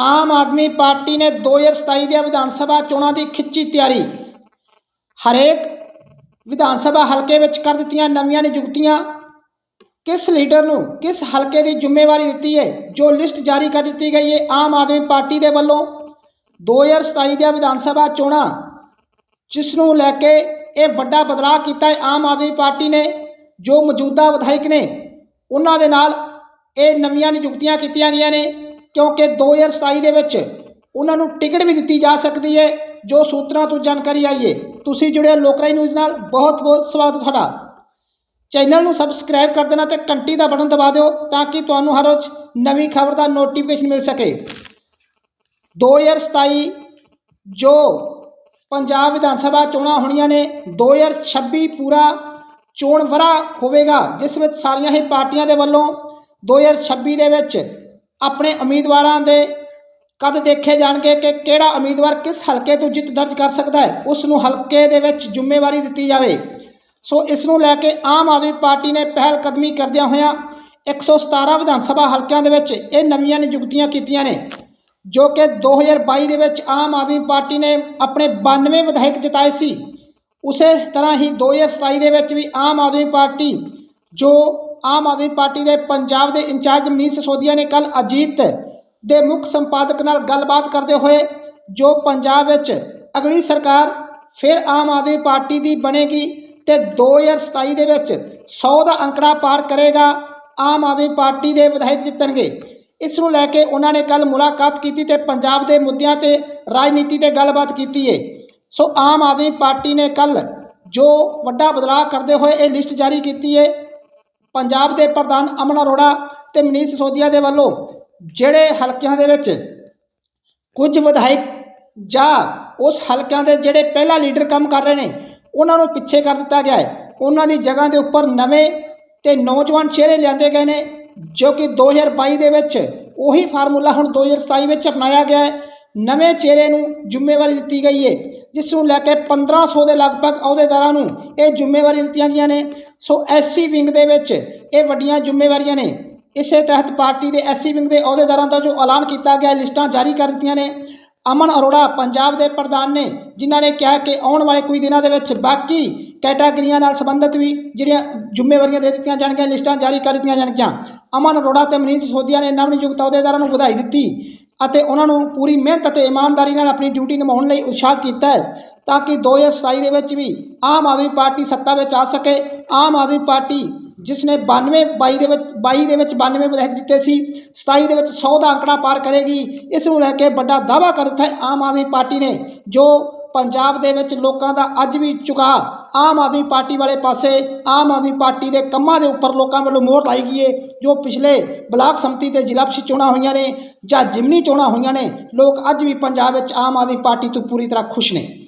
Aam Aadmi party ਨੇ 2027 ਦੀਆਂ ਵਿਧਾਨ ਸਭਾ ਚੋਣਾਂ ਦੀ ਖਿੱਚੀ ਤਿਆਰੀ। ਹਰੇਕ ਵਿਧਾਨ ਸਭਾ ਹਲਕੇ ਵਿੱਚ ਕਰ ਦਿੱਤੀਆਂ ਨਵੀਆਂ ਨਿਯੁਕਤੀਆਂ। ਕਿਸ ਲੀਡਰ ਨੂੰ ਕਿਸ ਹਲਕੇ ਦੀ ਜ਼ਿੰਮੇਵਾਰੀ ਦਿੱਤੀ ਹੈ, ਜੋ ਲਿਸਟ ਜਾਰੀ ਕਰ ਦਿੱਤੀ ਗਈ ਹੈ ਆਮ ਆਦਮੀ ਪਾਰਟੀ ਦੇ ਵੱਲੋਂ? 2027 ਦੀਆਂ ਵਿਧਾਨ ਸਭਾ ਚੋਣਾਂ, ਜਿਸ ਨੂੰ ਲੈ ਕੇ ਇਹ ਵੱਡਾ ਬਦਲਾਅ ਕੀਤਾ ਹੈ ਆਮ ਆਦਮੀ ਪਾਰਟੀ ਨੇ, ਜੋ ਮੌਜੂਦਾ ਵਿਧਾਇਕ ਨੇ, ਉਹਨਾਂ ਦੇ ਨਾਲ ਇਹ ਨਵੀਆਂ ਨਿਯੁਕਤੀਆਂ ਕੀਤੀਆਂ ਗਈਆਂ ਨੇ। ਕਿਉਂਕਿ 2027 ਦੇ ਵਿੱਚ ਉਹਨਾਂ ਨੂੰ ਟਿਕਟ ਵੀ ਦਿੱਤੀ ਜਾ ਸਕਦੀ ਹੈ, ਜੋ ਸੂਤਰਾਂ ਤੋਂ ਜਾਣਕਾਰੀ ਆਈ ਹੈ। ਤੁਸੀਂ ਜੁੜੇ ਹੋ ਲੋਕਰਾਈ ਨਿਊਜ਼ ਨਾਲ। ਬਹੁਤ ਬਹੁਤ ਸਵਾਗਤ ਤੁਹਾਡਾ। ਚੈਨਲ ਨੂੰ ਸਬਸਕ੍ਰਾਈਬ ਕਰ ਦੇਣਾ ਤੇ ਘੰਟੀ ਦਾ ਬਟਨ ਦਬਾ ਦਿਓ ਤਾਂ ਕਿ ਤੁਹਾਨੂੰ ਹਰ ਰੋਜ਼ ਨਵੀਂ ਖਬਰ ਦਾ ਨੋਟੀਫਿਕੇਸ਼ਨ ਮਿਲ ਸਕੇ। 2027 ਜੋ ਪੰਜਾਬ ਵਿਧਾਨ ਸਭਾ ਚੋਣਾਂ ਹੋਣੀਆਂ ਨੇ 2026 ਪੂਰਾ ਚੋਣ ਵਰਾ ਹੋਵੇਗਾ, ਜਿਸ ਵਿੱਚ ਸਾਰੀਆਂ ਹੀ ਪਾਰਟੀਆਂ ਦੇ ਵੱਲੋਂ 2026 ਦੇ ਵਿੱਚ ਆਪਣੇ ਉਮੀਦਵਾਰਾਂ ਦੇ ਕਦ ਦੇਖੇ ਜਾਣਗੇ ਕਿ ਕਿਹੜਾ ਉਮੀਦਵਾਰ ਕਿਸ ਹਲਕੇ ਤੋਂ ਜਿੱਤ ਦਰਜ ਕਰ ਸਕਦਾ ਹੈ ਉਸ ਨੂੰ ਹਲਕੇ ਦੇ ਵਿੱਚ ਜ਼ਿੰਮੇਵਾਰੀ ਦਿੱਤੀ ਜਾਵੇ। ਸੋ ਇਸ ਨੂੰ ਲੈ ਕੇ ਆਮ ਆਦਮੀ ਪਾਰਟੀ ਨੇ ਪਹਿਲ ਕਦਮੀ ਕਰਦਿਆਂ ਹੋਇਆਂ 117 ਵਿਧਾਨ ਸਭਾ ਹਲਕਿਆਂ ਦੇ ਵਿੱਚ ਇਹ ਨਵੀਆਂ ਨਿਯੁਕਤੀਆਂ ਕੀਤੀਆਂ ਨੇ, ਜੋ ਕਿ 2022 ਦੇ ਵਿੱਚ ਆਮ ਆਦਮੀ ਪਾਰਟੀ ਨੇ ਆਪਣੇ 92 ਵਿਧਾਇਕ ਜਿਤਾਏ ਸੀ। ਉਸੇ ਤਰ੍ਹਾਂ ਹੀ 2027 ਦੇ ਵਿੱਚ ਵੀ ਆਮ ਆਦਮੀ ਪਾਰਟੀ ਜੋ ਆਮ ਆਦਮੀ ਪਾਰਟੀ ਦੇ ਪੰਜਾਬ ਦੇ ਇੰਚਾਰਜ ਮਨੀਸ਼ ਸਿਸੋਦੀਆ ਨੇ ਕੱਲ ਅਜੀਤ ਦੇ ਮੁੱਖ ਸੰਪਾਦਕ ਨਾਲ ਗੱਲਬਾਤ ਕਰਦੇ ਹੋਏ, ਜੋ ਪੰਜਾਬ ਵਿੱਚ ਅਗਲੀ ਸਰਕਾਰ ਫਿਰ ਆਮ ਆਦਮੀ ਪਾਰਟੀ ਦੀ ਬਣੇਗੀ ਤੇ 2027 ਦੇ ਵਿੱਚ 100 ਦਾ ਅੰਕੜਾ ਪਾਰ ਕਰੇਗਾ, ਆਮ ਆਦਮੀ ਪਾਰਟੀ ਦੇ ਵਿਧਾਇਕ ਜਿੱਤਣਗੇ। ਇਸ ਨੂੰ ਲੈ ਕੇ ਉਹਨਾਂ ਨੇ ਕੱਲ ਮੁਲਾਕਾਤ ਕੀਤੀ ਤੇ ਪੰਜਾਬ ਦੇ ਮੁੱਦਿਆਂ ਤੇ ਰਾਜਨੀਤੀ ਤੇ ਗੱਲਬਾਤ ਕੀਤੀ ਹੈ ਸੋ ਆਮ ਆਦਮੀ ਪਾਰਟੀ ਨੇ ਕੱਲ ਜੋ ਵੱਡਾ ਬਦਲਾਅ ਕਰਦੇ ਹੋਏ ਇਹ ਲਿਸਟ ਜਾਰੀ ਕੀਤੀ ਹੈ ਪੰਜਾਬ ਦੇ ਪ੍ਰਧਾਨ ਅਮਨ ਅਰੋੜਾ ਤੇ ਮਨੀਸ਼ ਸੋਦੀਆ ਦੇ ਵੱਲੋਂ ਜਿਹੜੇ ਹਲਕਿਆਂ ਦੇ ਵਿੱਚ ਕੁਝ ਵਿਧਾਇਕ ਜਾਂ ਉਸ ਹਲਕਿਆਂ ਦੇ ਜਿਹੜੇ ਪਹਿਲਾ ਲੀਡਰ ਕੰਮ ਕਰ ਰਹੇ ਨੇ, ਉਹਨਾਂ ਨੂੰ ਪਿੱਛੇ ਕਰ ਦਿੱਤਾ ਗਿਆ ਹੈ। ਉਹਨਾਂ ਦੀ ਜਗ੍ਹਾ ਦੇ ਉੱਪਰ ਨਵੇਂ ਤੇ ਨੌਜਵਾਨ ਚਿਹਰੇ ਲਿਆਂਦੇ ਗਏ ਨੇ, ਜੋ ਕਿ 2022 ਦੇ ਵਿੱਚ ਉਹੀ ਫਾਰਮੂਲਾ ਹੁਣ 2027 ਵਿੱਚ ਅਪਣਾਇਆ ਗਿਆ ਹੈ। ਨਵੇਂ ਚਿਹਰੇ ਨੂੰ ਜ਼ਿੰਮੇਵਾਰੀ ਦਿੱਤੀ ਗਈ ਹੈ। ਜਿਸ ਨੂੰ ਲੈ ਕੇ 1500 ਦੇ ਲਗਭਗ ਅਹੁਦੇਦਾਰਾਂ ਨੂੰ ਇਹ ਜ਼ਿੰਮੇਵਾਰੀਆਂ ਦਿੱਤੀਆਂ ਗਈਆਂ ਨੇ। ਸੋ ਐਸਸੀ ਵਿੰਗ ਦੇ ਵਿੱਚ ਇਹ ਵੱਡੀਆਂ ਜ਼ਿੰਮੇਵਾਰੀਆਂ ਨੇ। ਇਸੇ ਤਹਿਤ ਪਾਰਟੀ ਦੇ ਐਸਸੀ ਵਿੰਗ ਦੇ ਅਹੁਦੇਦਾਰਾਂ ਦਾ ਜੋ ਐਲਾਨ ਕੀਤਾ ਗਿਆ ਲਿਸਟਾਂ ਜਾਰੀ ਕਰ ਦਿੱਤੀਆਂ ਨੇ। ਅਮਨ ਅਰੋੜਾ ਪੰਜਾਬ ਦੇ ਪ੍ਰਧਾਨ ਨੇ, ਜਿਨ੍ਹਾਂ ਨੇ ਕਿਹਾ ਕਿ ਆਉਣ ਵਾਲੇ ਕੁਝ ਦਿਨਾਂ ਦੇ ਵਿੱਚ ਬਾਕੀ ਕੈਟਾਗਰੀਆਂ ਨਾਲ ਸੰਬੰਧਿਤ ਵੀ ਜਿਹੜੀਆਂ ਜ਼ਿੰਮੇਵਾਰੀਆਂ ਦੇ ਦਿੱਤੀਆਂ ਜਾਣਗੀਆਂ, ਲਿਸਟਾਂ ਜਾਰੀ ਕਰ ਦਿੱਤੀਆਂ ਜਾਣਗੀਆਂ। ਅਮਨ ਅਰੋੜਾ ਤੇ ਮਨੀਸ਼ ਸਿਸੋਦੀਆ ਨੇ ਨਵ ਨਿਯੁਕਤ ਅਹੁਦੇਦਾਰਾਂ ਨੂੰ ਵਧਾਈ ਦਿੱਤੀ। ਅਤੇ ਉਹਨਾਂ ਨੂੰ ਪੂਰੀ ਮਿਹਨਤ ਅਤੇ ਇਮਾਨਦਾਰੀ ਨਾਲ ਆਪਣੀ ਡਿਊਟੀ ਨਿਭਾਉਣ ਲਈ ਉਤਸ਼ਾਹਿਤ ਕੀਤਾ ਹੈ ਤਾਂ ਕਿ 2027 ਦੇ ਵਿੱਚ ਵੀ ਆਮ ਆਦਮੀ ਪਾਰਟੀ ਸੱਤਾ ਵਿੱਚ ਆ ਸਕੇ। ਆਮ ਆਦਮੀ ਪਾਰਟੀ ਜਿਸ ਨੇ 92 22 ਦੇ ਵਿੱਚ 22 ਦੇ ਵਿੱਚ 92 ਵਿਧਾਇਕ ਜਿੱਤੇ ਸੀ 27 ਦੇ ਵਿੱਚ 100 ਦਾ ਅੰਕੜਾ ਪਾਰ ਕਰੇਗੀ। ਇਸ ਨੂੰ ਲੈ ਕੇ ਵੱਡਾ ਦਾਅਵਾ ਕਰ ਦਿੱਤਾ ਹੈ ਆਮ ਆਦਮੀ ਪਾਰਟੀ ਨੇ, ਜੋ ਪੰਜਾਬ ਦੇ ਵਿੱਚ ਲੋਕਾਂ ਦਾ ਅੱਜ ਵੀ ਝੁਕਾਅ ਆਮ ਆਦਮੀ ਪਾਰਟੀ ਵਾਲੇ ਪਾਸੇ, ਆਮ ਆਦਮੀ ਪਾਰਟੀ ਦੇ ਕੰਮਾਂ ਦੇ ਉੱਪਰ ਲੋਕਾਂ ਵੱਲੋਂ ਮੋਹਰ ਲਾਈ ਗਈ ਹੈ ਜੋ ਪਿਛਲੇ ਬਲਾਕ ਸੰਮਤੀ ਤੇ ਜ਼ਿਲ੍ਹਾ ਪ੍ਰੀਸ਼ਦ ਚੋਣਾਂ ਹੋਈਆਂ ਨੇ ਜਾਂ ਜਿਮਨੀ ਚੋਣਾਂ ਹੋਈਆਂ ਨੇ, ਲੋਕ ਅੱਜ ਵੀ ਪੰਜਾਬ ਵਿੱਚ ਆਮ ਆਦਮੀ ਪਾਰਟੀ ਤੋਂ ਪੂਰੀ ਤਰ੍ਹਾਂ ਖੁਸ਼ ਨੇ।